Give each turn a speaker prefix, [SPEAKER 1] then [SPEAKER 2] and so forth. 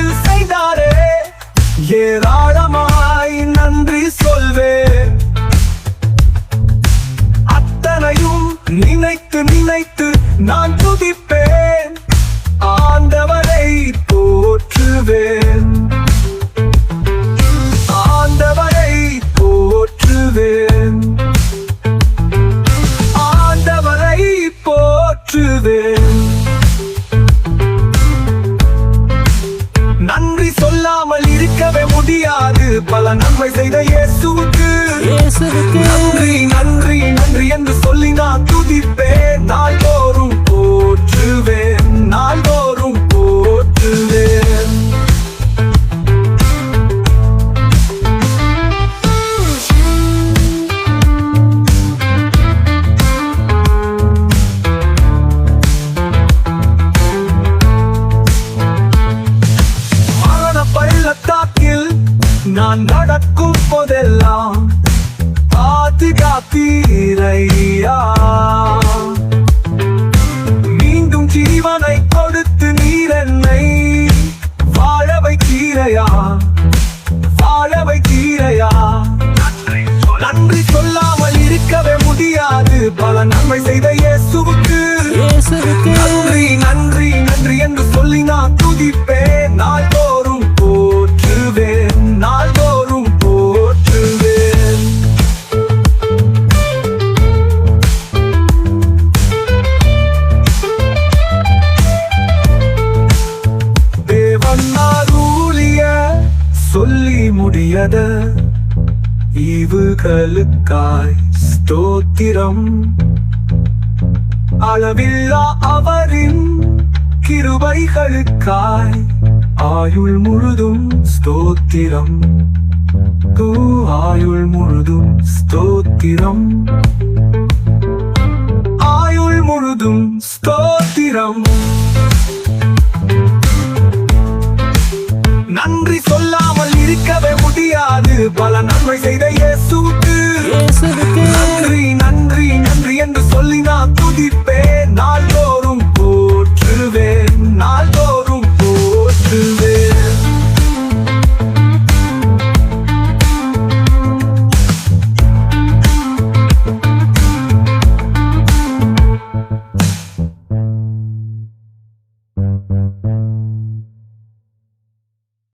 [SPEAKER 1] என் செய்தாரே. ஏராளமாய் நன்றி சொல்வே அத்தனையும் நினைத்து நினைத்து நான் துதிப்பேன். பல நன்மை செய்த இயேசுவுக்கு. நன்றி நன்றி நன்றி என்று சொல்லி நான் துதிப்பேன். நாள்தோறும் நான் நடக்கும் போதெல்லாம் பாதுகாத்தீரையா மீண்டும் ஜீவனை கொடுத்து நீரென்னை வாழ வைத்தீரையா வாழ வைத்தீரையா நன்றி சொல்லாமல் இருக்கவே முடியாது. பல நன்மை செய்த இயேசுவ. சொல்லி முடியத ஈவுகளுக்காய் ஸ்தோத்திரம். அளவில்லா அவரின் கிருபைகளுக்காய் ஆயுள் முழுதும் ஸ்தோத்திரம். தூ ஆயுள் முழுதும் ஸ்தோத்திரம். ஆயுள் முழுதும் ஸ்தோத்திரம். நான் நன்மை செய்த இயேசுக்கு